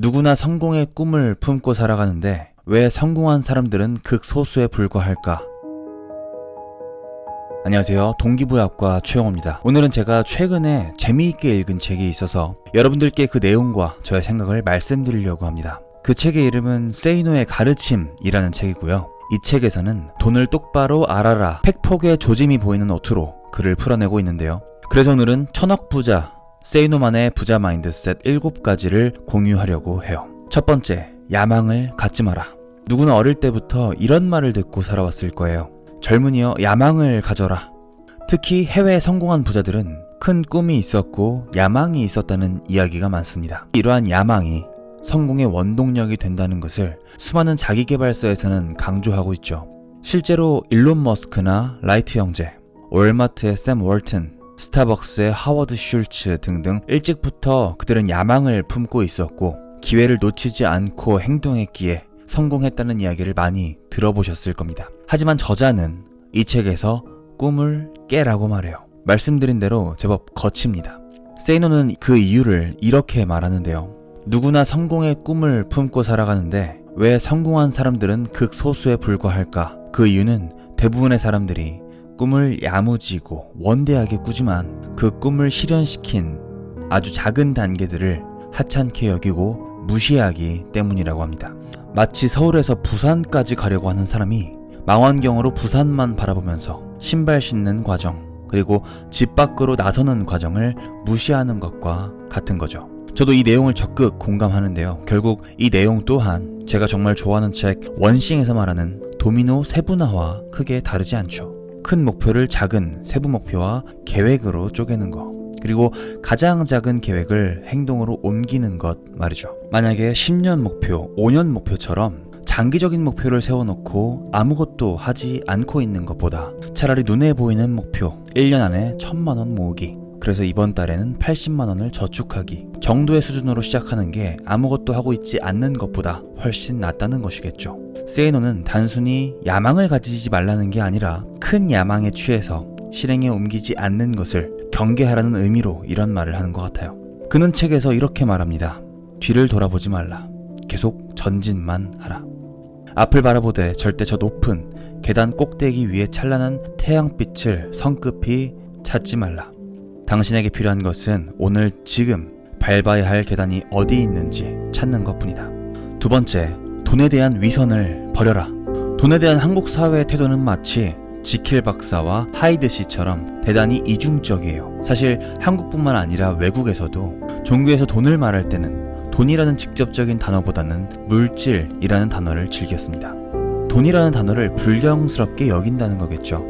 누구나 성공의 꿈을 품고 살아가는데 왜 성공한 사람들은 극소수에 불과할까? 안녕하세요. 동기부여학과 최영호입니다. 오늘은 제가 최근에 재미있게 읽은 책이 있어서 여러분들께 그 내용과 저의 생각을 말씀드리려고 합니다. 그 책의 이름은 세이노의 가르침이라는 책이고요. 이 책에서는 돈을 똑바로 알아라 팩폭의 조짐이 보이는 어투로 글을 풀어내고 있는데요. 그래서 오늘은 천억 부자 세이노만의 부자 마인드셋 7가지를 공유하려고 해요. 첫 번째, 야망을 갖지 마라. 누구나 어릴 때부터 이런 말을 듣고 살아왔을 거예요. 젊은이여 야망을 가져라. 특히 해외 성공한 부자들은 큰 꿈이 있었고 야망이 있었다는 이야기가 많습니다. 이러한 야망이 성공의 원동력이 된다는 것을 수많은 자기개발서에서는 강조하고 있죠. 실제로 일론 머스크나 라이트 형제, 월마트의 샘 월튼, 스타벅스의 하워드 슐츠 등등 일찍부터 그들은 야망을 품고 있었고 기회를 놓치지 않고 행동했기에 성공했다는 이야기를 많이 들어보셨을 겁니다. 하지만 저자는 이 책에서 꿈을 깨라고 말해요. 말씀드린 대로 제법 거칩니다. 세이노는 그 이유를 이렇게 말하는데요. 누구나 성공의 꿈을 품고 살아가는데 왜 성공한 사람들은 극소수에 불과할까? 그 이유는 대부분의 사람들이 꿈을 야무지고 원대하게 꾸지만 그 꿈을 실현시킨 아주 작은 단계들을 하찮게 여기고 무시하기 때문이라고 합니다. 마치 서울에서 부산까지 가려고 하는 사람이 망원경으로 부산만 바라보면서 신발 신는 과정, 그리고 집 밖으로 나서는 과정을 무시하는 것과 같은 거죠. 저도 이 내용을 적극 공감하는데요. 결국 이 내용 또한 제가 정말 좋아하는 책 원싱에서 말하는 도미노 세분화와 크게 다르지 않죠. 큰 목표를 작은 세부 목표와 계획으로 쪼개는 것. 그리고 가장 작은 계획을 행동으로 옮기는 것 말이죠. 만약에 10년 목표, 5년 목표처럼 장기적인 목표를 세워놓고 아무것도 하지 않고 있는 것보다 차라리 눈에 보이는 목표 1년 안에 천만 원 모으기 그래서 이번 달에는 80만 원을 저축하기 정도의 수준으로 시작하는 게 아무것도 하고 있지 않는 것보다 훨씬 낫다는 것이겠죠. 세이노는 단순히 야망을 가지지 말라는 게 아니라 큰 야망에 취해서 실행에 옮기지 않는 것을 경계하라는 의미로 이런 말을 하는 것 같아요. 그는 책에서 이렇게 말합니다. 뒤를 돌아보지 말라. 계속 전진만 하라. 앞을 바라보되 절대 저 높은 계단 꼭대기 위에 찬란한 태양빛을 성급히 찾지 말라. 당신에게 필요한 것은 오늘 지금 밟아야 할 계단이 어디 있는지 찾는 것 뿐이다. 두 번째, 돈에 대한 위선을 버려라. 돈에 대한 한국 사회의 태도는 마치 지킬 박사와 하이드 씨처럼 대단히 이중적이에요. 사실 한국뿐만 아니라 외국에서도 종교에서 돈을 말할 때는 돈이라는 직접적인 단어보다는 물질이라는 단어를 즐겼습니다. 돈이라는 단어를 불경스럽게 여긴다는 거겠죠.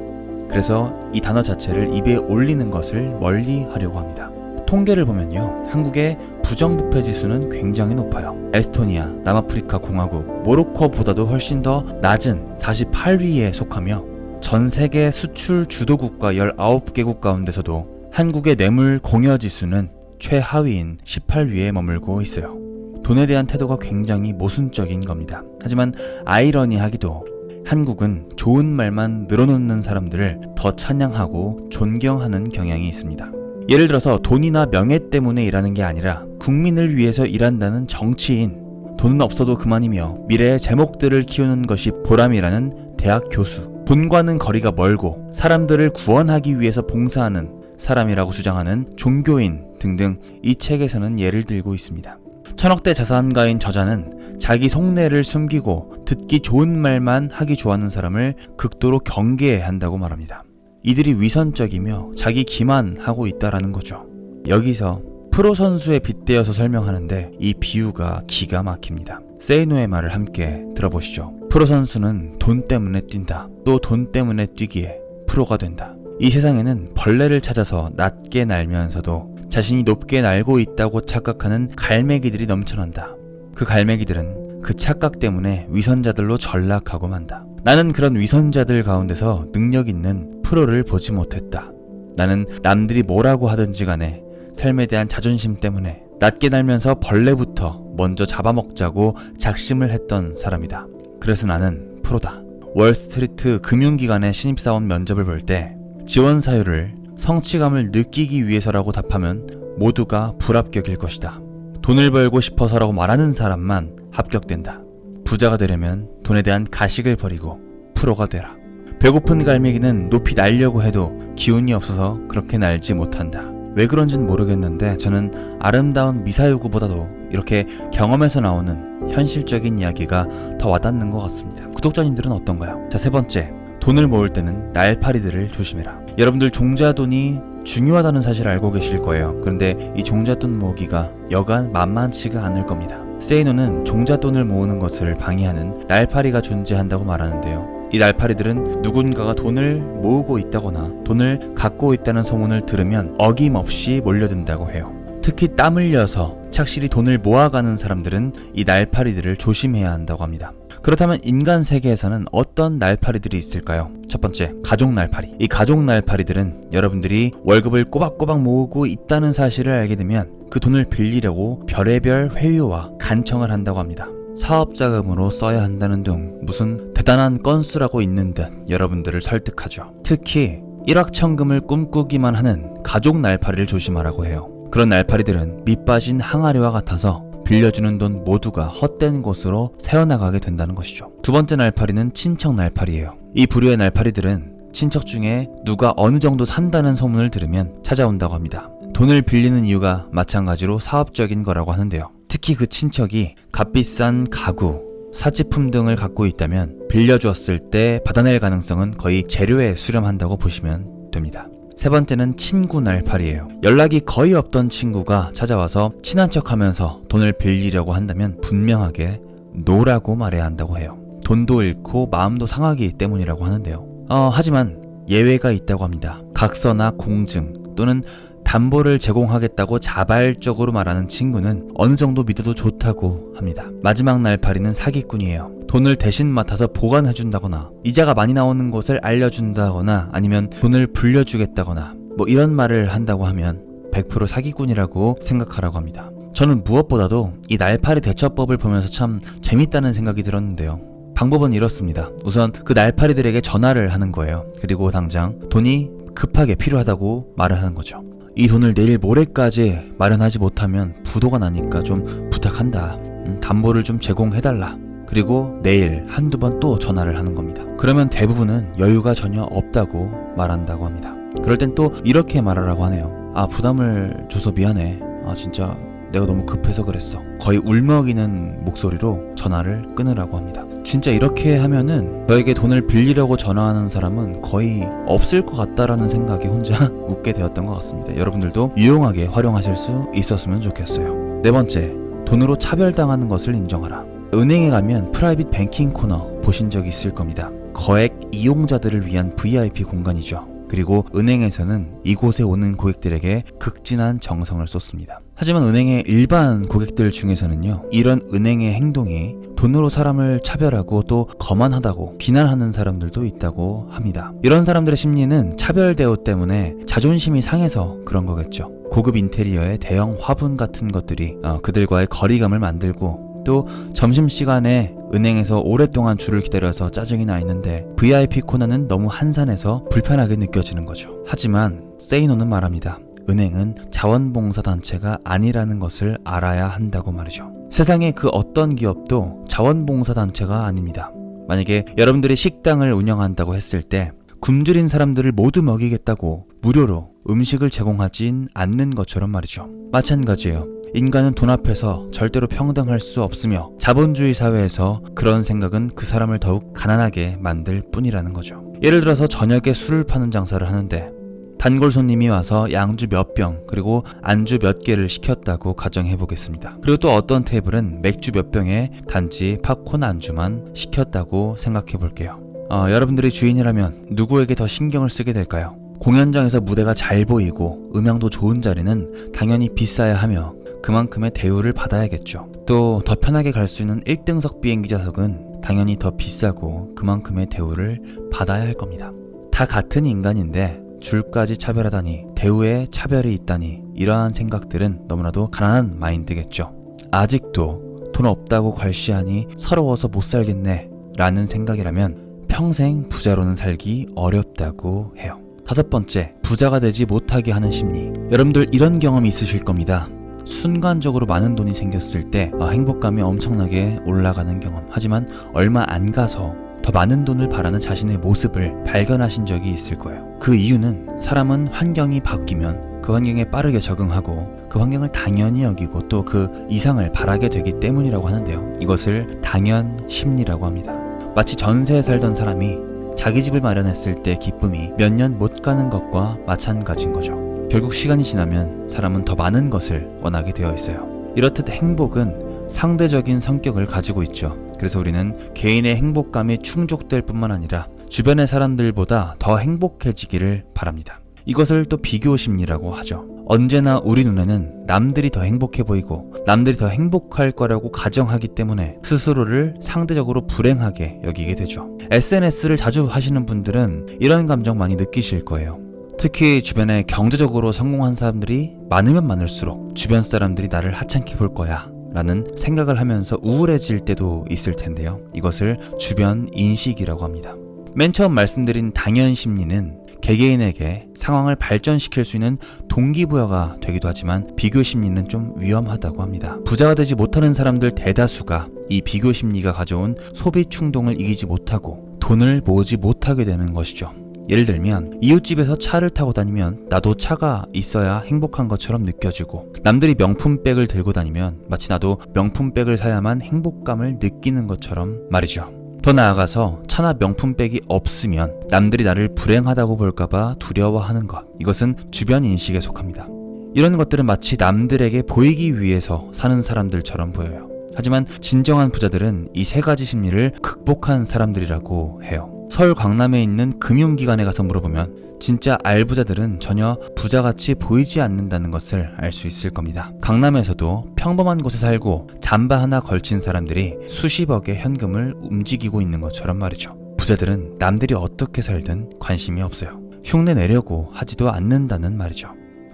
그래서 이 단어 자체를 입에 올리는 것을 멀리 하려고 합니다. 통계를 보면요. 한국의 부정부패 지수는 굉장히 높아요. 에스토니아, 남아프리카 공화국, 모로코보다도 훨씬 더 낮은 48위에 속하며 전 세계 수출 주도 국가 19개국 가운데서도 한국의 뇌물 공여 지수는 최하위인 18위에 머물고 있어요. 돈에 대한 태도가 굉장히 모순적인 겁니다. 하지만 아이러니하기도 한국은 좋은 말만 늘어놓는 사람들을 더 찬양하고 존경하는 경향이 있습니다. 예를 들어서 돈이나 명예 때문에 일하는 게 아니라 국민을 위해서 일한다는 정치인, 돈은 없어도 그만이며 미래의 제목들을 키우는 것이 보람이라는 대학 교수, 돈과는 거리가 멀고 사람들을 구원하기 위해서 봉사하는 사람이라고 주장하는 종교인 등등 이 책에서는 예를 들고 있습니다. 천억대 자산가인 저자는 자기 속내를 숨기고 듣기 좋은 말만 하기 좋아하는 사람을 극도로 경계해야 한다고 말합니다. 이들이 위선적이며 자기 기만하고 있다라는 거죠. 여기서 프로 선수에 빗대어서 설명하는데 이 비유가 기가 막힙니다. 세이노의 말을 함께 들어보시죠. 프로 선수는 돈 때문에 뛴다. 또 돈 때문에 뛰기에 프로가 된다. 이 세상에는 벌레를 찾아서 낮게 날면서도 자신이 높게 날고 있다고 착각하는 갈매기들이 넘쳐난다. 그 갈매기들은 그 착각 때문에 위선자들로 전락하고 만다. 나는 그런 위선자들 가운데서 능력 있는 프로를 보지 못했다. 나는 남들이 뭐라고 하든지 간에 삶에 대한 자존심 때문에 낮게 날면서 벌레부터 먼저 잡아먹자고 작심을 했던 사람이다. 그래서 나는 프로다. 월스트리트 금융기관의 신입사원 면접을 볼 때 지원 사유를 성취감을 느끼기 위해서라고 답하면 모두가 불합격일 것이다. 돈을 벌고 싶어서라고 말하는 사람만 합격된다. 부자가 되려면 돈에 대한 가식을 버리고 프로가 되라. 배고픈 갈매기는 높이 날려고 해도 기운이 없어서 그렇게 날지 못한다. 왜 그런진 모르겠는데 저는 아름다운 미사여구보다도 이렇게 경험에서 나오는 현실적인 이야기가 더 와닿는 것 같습니다. 구독자님들은 어떤가요? 자, 세 번째. 돈을 모을 때는 날파리들을 조심해라. 여러분들 종자돈이 중요하다는 사실을 알고 계실 거예요. 그런데 이 종자돈 모으기가 여간 만만치가 않을 겁니다. 세이노는 종자돈을 모으는 것을 방해하는 날파리가 존재한다고 말하는데요. 이 날파리들은 누군가가 돈을 모으고 있다거나 돈을 갖고 있다는 소문을 들으면 어김없이 몰려든다고 해요. 특히 땀 흘려서 착실히 돈을 모아가는 사람들은 이 날파리들을 조심해야 한다고 합니다. 그렇다면 인간 세계에서는 어떤 날파리들이 있을까요? 첫 번째, 가족 날파리. 이 가족 날파리들은 여러분들이 월급을 꼬박꼬박 모으고 있다는 사실을 알게 되면 그 돈을 빌리려고 별의별 회유와 간청을 한다고 합니다. 사업 자금으로 써야 한다는 등 무슨 대단한 건수라고 있는 듯 여러분들을 설득하죠. 특히 일확천금을 꿈꾸기만 하는 가족 날파리를 조심하라고 해요. 그런 날파리들은 밑빠진 항아리와 같아서 빌려주는 돈 모두가 헛된 곳으로 새어나가게 된다는 것이죠. 두 번째 날파리는 친척 날파리예요. 이 부류의 날파리들은 친척 중에 누가 어느 정도 산다는 소문을 들으면 찾아온다고 합니다. 돈을 빌리는 이유가 마찬가지로 사업적인 거라고 하는데요. 특히 그 친척이 값비싼 가구, 사치품 등을 갖고 있다면 빌려주었을 때 받아낼 가능성은 거의 재료에 수렴한다고 보시면 됩니다. 세 번째는 친구 날파리예요. 연락이 거의 없던 친구가 찾아와서 친한 척 하면서 돈을 빌리려고 한다면 분명하게 노라고 말해야 한다고 해요. 돈도 잃고 마음도 상하기 때문이라고 하는데요. 어, 하지만 예외가 있다고 합니다. 각서나 공증 또는 담보를 제공하겠다고 자발적으로 말하는 친구는 어느 정도 믿어도 좋다고 합니다. 마지막 날파리는 사기꾼이에요. 돈을 대신 맡아서 보관해준다거나 이자가 많이 나오는 곳을 알려준다거나 아니면 돈을 불려주겠다거나 뭐 이런 말을 한다고 하면 100% 사기꾼이라고 생각하라고 합니다. 저는 무엇보다도 이 날파리 대처법을 보면서 참 재밌다는 생각이 들었는데요. 방법은 이렇습니다. 우선 그 날파리들에게 전화를 하는 거예요. 그리고 당장 돈이 급하게 필요하다고 말을 하는 거죠. 이 돈을 내일 모레까지 마련하지 못하면 부도가 나니까 좀 부탁한다. 음, 담보를 좀 제공해달라. 그리고 내일 한두 번 또 전화를 하는 겁니다. 그러면 대부분은 여유가 전혀 없다고 말한다고 합니다. 그럴 땐 또 이렇게 말하라고 하네요. 아, 부담을 줘서 미안해. 아, 진짜 내가 너무 급해서 그랬어. 거의 울먹이는 목소리로 전화를 끊으라고 합니다. 진짜 이렇게 하면은 저에게 돈을 빌리려고 전화하는 사람은 거의 없을 것 같다라는 생각에 혼자 웃게 되었던 것 같습니다. 여러분들도 유용하게 활용하실 수 있었으면 좋겠어요. 네 번째, 돈으로 차별당하는 것을 인정하라. 은행에 가면 프라이빗 뱅킹 코너 보신 적 있을 겁니다. 거액 이용자들을 위한 VIP 공간이죠. 그리고 은행에서는 이곳에 오는 고객들에게 극진한 정성을 쏟습니다. 하지만 은행의 일반 고객들 중에서는요, 이런 은행의 행동이 돈으로 사람을 차별하고 또 거만하다고 비난하는 사람들도 있다고 합니다. 이런 사람들의 심리는 차별 대우 때문에 자존심이 상해서 그런 거겠죠. 고급 인테리어의 대형 화분 같은 것들이 어, 그들과의 거리감을 만들고 또 점심시간에 은행에서 오랫동안 줄을 기다려서 짜증이 나 있는데 VIP 코너는 너무 한산해서 불편하게 느껴지는 거죠. 하지만 세이노는 말합니다. 은행은 자원봉사단체가 아니라는 것을 알아야 한다고 말이죠. 세상의 그 어떤 기업도 자원봉사단체가 아닙니다. 만약에 여러분들이 식당을 운영한다고 했을 때 굶주린 사람들을 모두 먹이겠다고 무료로 음식을 제공하진 않는 것처럼 말이죠. 마찬가지예요. 인간은 돈 앞에서 절대로 평등할 수 없으며 자본주의 사회에서 그런 생각은 그 사람을 더욱 가난하게 만들 뿐이라는 거죠. 예를 들어서 저녁에 술을 파는 장사를 하는데 단골 손님이 와서 양주 몇 병 그리고 안주 몇 개를 시켰다고 가정해 보겠습니다. 그리고 또 어떤 테이블은 맥주 몇 병에 단지 팝콘 안주만 시켰다고 생각해 볼게요. 어, 여러분들이 주인이라면 누구에게 더 신경을 쓰게 될까요? 공연장에서 무대가 잘 보이고 음향도 좋은 자리는 당연히 비싸야 하며 그만큼의 대우를 받아야겠죠. 또 더 편하게 갈 수 있는 1등석 비행기 좌석은 당연히 더 비싸고 그만큼의 대우를 받아야 할 겁니다. 다 같은 인간인데 줄까지 차별하다니 대우에 차별이 있다니 이러한 생각들은 너무나도 가난한 마인드겠죠. 아직도 돈 없다고 괄시하니 서러워서 못 살겠네 라는 생각이라면 평생 부자로는 살기 어렵다고 해요. 다섯 번째, 부자가 되지 못하게 하는 심리. 여러분들 이런 경험이 있으실 겁니다. 순간적으로 많은 돈이 생겼을 때 아, 행복감이 엄청나게 올라가는 경험. 하지만 얼마 안 가서 더 많은 돈을 바라는 자신의 모습을 발견하신 적이 있을 거예요. 그 이유는 사람은 환경이 바뀌면 그 환경에 빠르게 적응하고 그 환경을 당연히 여기고 또 그 이상을 바라게 되기 때문이라고 하는데요. 이것을 당연 심리라고 합니다. 마치 전세에 살던 사람이 자기 집을 마련했을 때 기쁨이 몇 년 못 가는 것과 마찬가지인 거죠. 결국 시간이 지나면 사람은 더 많은 것을 원하게 되어 있어요. 이렇듯 행복은 상대적인 성격을 가지고 있죠. 그래서 우리는 개인의 행복감이 충족될 뿐만 아니라 주변의 사람들보다 더 행복해지기를 바랍니다. 이것을 또 비교 심리라고 하죠. 언제나 우리 눈에는 남들이 더 행복해 보이고 남들이 더 행복할 거라고 가정하기 때문에 스스로를 상대적으로 불행하게 여기게 되죠. SNS를 자주 하시는 분들은 이런 감정 많이 느끼실 거예요. 특히 주변에 경제적으로 성공한 사람들이 많으면 많을수록 주변 사람들이 나를 하찮게 볼 거야. 라는 생각을 하면서 우울해질 때도 있을 텐데요. 이것을 주변 인식이라고 합니다. 맨 처음 말씀드린 당연 심리는 개개인에게 상황을 발전시킬 수 있는 동기부여가 되기도 하지만 비교 심리는 좀 위험하다고 합니다. 부자가 되지 못하는 사람들 대다수가 이 비교 심리가 가져온 소비 충동을 이기지 못하고 돈을 모으지 못하게 되는 것이죠. 예를 들면 이웃집에서 차를 타고 다니면 나도 차가 있어야 행복한 것처럼 느껴지고 남들이 명품백을 들고 다니면 마치 나도 명품백을 사야만 행복감을 느끼는 것처럼 말이죠. 더 나아가서 차나 명품백이 없으면 남들이 나를 불행하다고 볼까봐 두려워하는 것. 이것은 주변 인식에 속합니다. 이런 것들은 마치 남들에게 보이기 위해서 사는 사람들처럼 보여요. 하지만 진정한 부자들은 이 세 가지 심리를 극복한 사람들이라고 해요. 서울 강남에 있는 금융기관에 가서 물어보면 진짜 알부자들은 전혀 부자같이 보이지 않는다는 것을 알 수 있을 겁니다. 강남에서도 평범한 곳에 살고 잠바 하나 걸친 사람들이 수십억의 현금을 움직이고 있는 것처럼 말이죠. 부자들은 남들이 어떻게 살든 관심이 없어요. 흉내 내려고 하지도 않는다는 말이죠.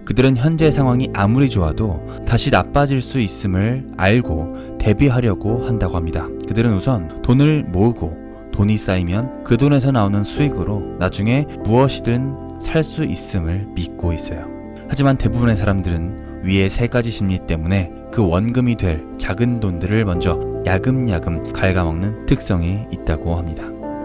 그들은 현재 상황이 아무리 좋아도 다시 나빠질 수 있음을 알고 대비하려고 한다고 합니다. 그들은 우선 돈을 모으고 돈이 쌓이면 그 돈에서 나오는 수익으로 나중에 무엇이든 살 수 있음을 믿고 있어요. 하지만 대부분의 사람들은 위의 세 가지 심리 때문에 그 원금이 될 작은 돈들을 먼저 야금야금 갉아먹는 특성이 있다고 합니다.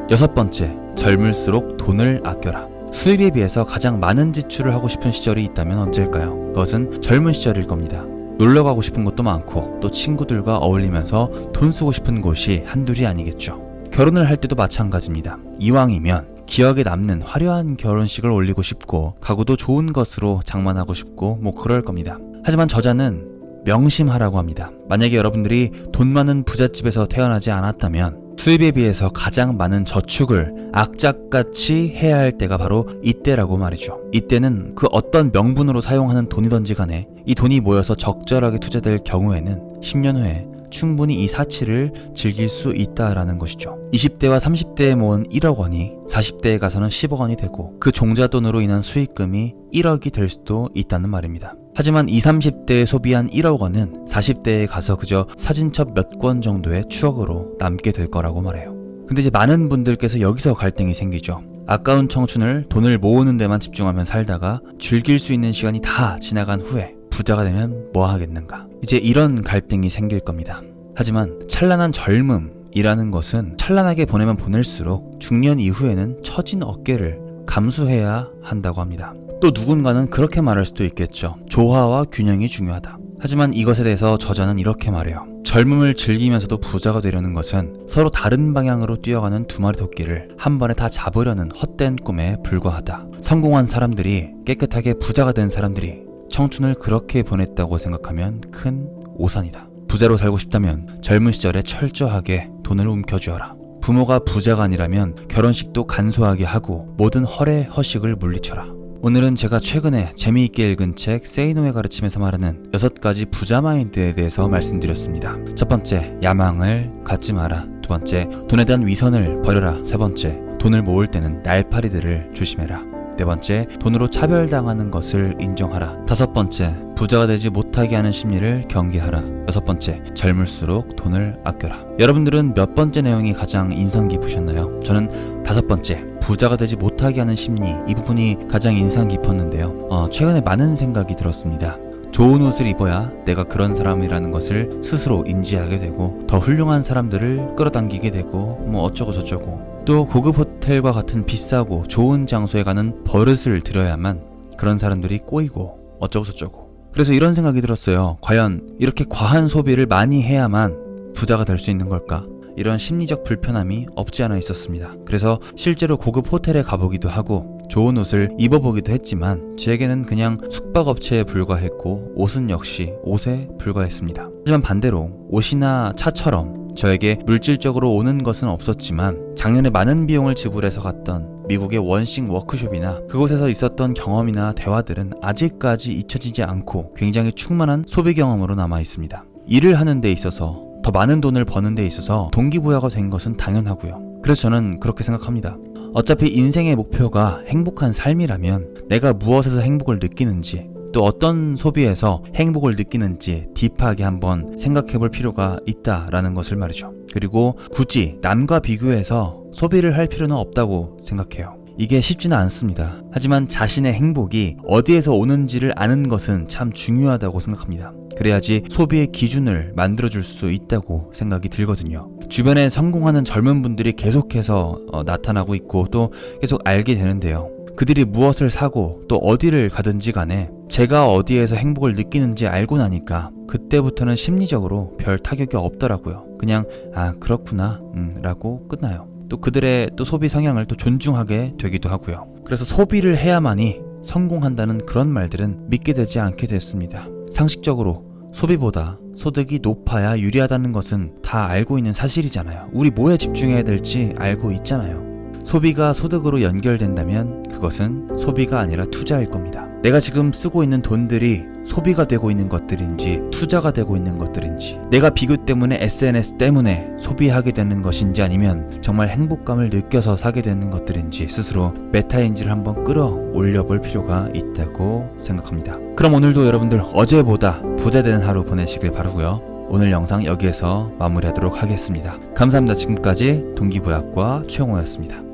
여섯 번째, 젊을수록 돈을 아껴라. 수입에 비해서 가장 많은 지출을 하고 싶은 시절이 있다면 언제일까요? 그것은 젊은 시절일 겁니다. 놀러 가고 싶은 곳도 많고 또 친구들과 어울리면서 돈 쓰고 싶은 곳이 한둘이 아니겠죠. 결혼을 할 때도 마찬가지입니다. 이왕이면 기억에 남는 화려한 결혼식을 올리고 싶고 가구도 좋은 것으로 장만하고 싶고 뭐 그럴 겁니다. 하지만 저자는 명심하라고 합니다. 만약에 여러분들이 돈 많은 부잣집에서 태어나지 않았다면 수입에 비해서 가장 많은 저축을 악착같이 해야 할 때가 바로 이때라고 말이죠. 이때는 그 어떤 명분으로 사용하는 돈이든지 간에 이 돈이 모여서 적절하게 투자될 경우에는 10년 후에 충분히 이 사치를 즐길 수 있다라는 것이죠. 20대와 30대에 모은 1억 원이 40대에 가서는 10억 원이 되고 그 종잣돈으로 인한 수익금이 1억이 될 수도 있다는 말입니다. 하지만 20, 30대에 소비한 1억 원은 40대에 가서 그저 사진첩 몇 권 정도의 추억으로 남게 될 거라고 말해요. 근데 이제 많은 분들께서 여기서 갈등이 생기죠. 아까운 청춘을 돈을 모으는 데만 집중하면 살다가 즐길 수 있는 시간이 다 지나간 후에 부자가 되면 뭐 하겠는가. 이제 이런 갈등이 생길 겁니다. 하지만 찬란한 젊음이라는 것은 찬란하게 보내면 보낼수록 중년 이후에는 처진 어깨를 감수해야 한다고 합니다. 또 누군가는 그렇게 말할 수도 있겠죠. 조화와 균형이 중요하다. 하지만 이것에 대해서 저자는 이렇게 말해요. 젊음을 즐기면서도 부자가 되려는 것은 서로 다른 방향으로 뛰어가는 두 마리 토끼를 한 번에 다 잡으려는 헛된 꿈에 불과하다. 성공한 사람들이 깨끗하게 부자가 된 사람들이 청춘을 그렇게 보냈다고 생각하면 큰 오산이다. 부자로 살고 싶다면 젊은 시절에 철저하게 돈을 움켜쥐어라. 부모가 부자가 아니라면 결혼식도 간소하게 하고 모든 허례 허식을 물리쳐라. 오늘은 제가 최근에 재미있게 읽은 책 세이노의 가르침에서 말하는 여섯 가지 부자 마인드에 대해서 말씀드렸습니다. 첫 번째, 야망을 갖지 마라. 두 번째, 돈에 대한 위선을 버려라. 세 번째, 돈을 모을 때는 날파리들을 조심해라. 네 번째, 돈으로 차별당하는 것을 인정하라. 다섯 번째, 부자가 되지 못하게 하는 심리를 경계하라. 여섯 번째, 젊을수록 돈을 아껴라. 여러분들은 몇 번째 내용이 가장 인상 깊으셨나요? 저는 다섯 번째, 부자가 되지 못하게 하는 심리 이 부분이 가장 인상 깊었는데요. 어, 최근에 많은 생각이 들었습니다. 좋은 옷을 입어야 내가 그런 사람이라는 것을 스스로 인지하게 되고 더 훌륭한 사람들을 끌어당기게 되고 뭐 어쩌고 저쩌고 또 고급 호텔과 같은 비싸고 좋은 장소에 가는 버릇을 들여야만 그런 사람들이 꼬이고 어쩌고 저쩌고 그래서 이런 생각이 들었어요. 과연 이렇게 과한 소비를 많이 해야만 부자가 될 수 있는 걸까? 이런 심리적 불편함이 없지 않아 있었습니다. 그래서 실제로 고급 호텔에 가보기도 하고 좋은 옷을 입어보기도 했지만 저에게는 그냥 숙박업체에 불과했고 옷은 역시 옷에 불과했습니다. 하지만 반대로 옷이나 차처럼 저에게 물질적으로 오는 것은 없었지만 작년에 많은 비용을 지불해서 갔던 미국의 원싱 워크숍이나 그곳에서 있었던 경험이나 대화들은 아직까지 잊혀지지 않고 굉장히 충만한 소비 경험으로 남아 있습니다. 일을 하는 데 있어서 더 많은 돈을 버는 데 있어서 동기부여가 된 것은 당연하고요. 그래서 저는 그렇게 생각합니다. 어차피 인생의 목표가 행복한 삶이라면 내가 무엇에서 행복을 느끼는지 또 어떤 소비에서 행복을 느끼는지 딥하게 한번 생각해 볼 필요가 있다라는 것을 말이죠. 그리고 굳이 남과 비교해서 소비를 할 필요는 없다고 생각해요. 이게 쉽지는 않습니다. 하지만 자신의 행복이 어디에서 오는지를 아는 것은 참 중요하다고 생각합니다. 그래야지 소비의 기준을 만들어줄 수 있다고 생각이 들거든요. 주변에 성공하는 젊은 분들이 계속해서 어, 나타나고 있고 또 계속 알게 되는데요. 그들이 무엇을 사고 또 어디를 가든지 간에 제가 어디에서 행복을 느끼는지 알고 나니까 그때부터는 심리적으로 별 타격이 없더라고요. 그냥 아 그렇구나 음, 라고 끝나요. 또 그들의 또 소비 성향을 또 존중하게 되기도 하고요. 그래서 소비를 해야만이 성공한다는 그런 말들은 믿게 되지 않게 됐습니다. 상식적으로 소비보다 소득이 높아야 유리하다는 것은 다 알고 있는 사실이잖아요. 우리 뭐에 집중해야 될지 알고 있잖아요. 소비가 소득으로 연결된다면 그것은 소비가 아니라 투자일 겁니다. 내가 지금 쓰고 있는 돈들이 소비가 되고 있는 것들인지 투자가 되고 있는 것들인지 내가 비교 때문에 SNS 때문에 소비하게 되는 것인지 아니면 정말 행복감을 느껴서 사게 되는 것들인지 스스로 메타인지를 한번 끌어올려 볼 필요가 있다고 생각합니다. 그럼 오늘도 여러분들 어제보다 부자 되는 하루 보내시길 바라고요. 오늘 영상 여기에서 마무리하도록 하겠습니다. 감사합니다. 지금까지 동기부여학과 최영호였습니다.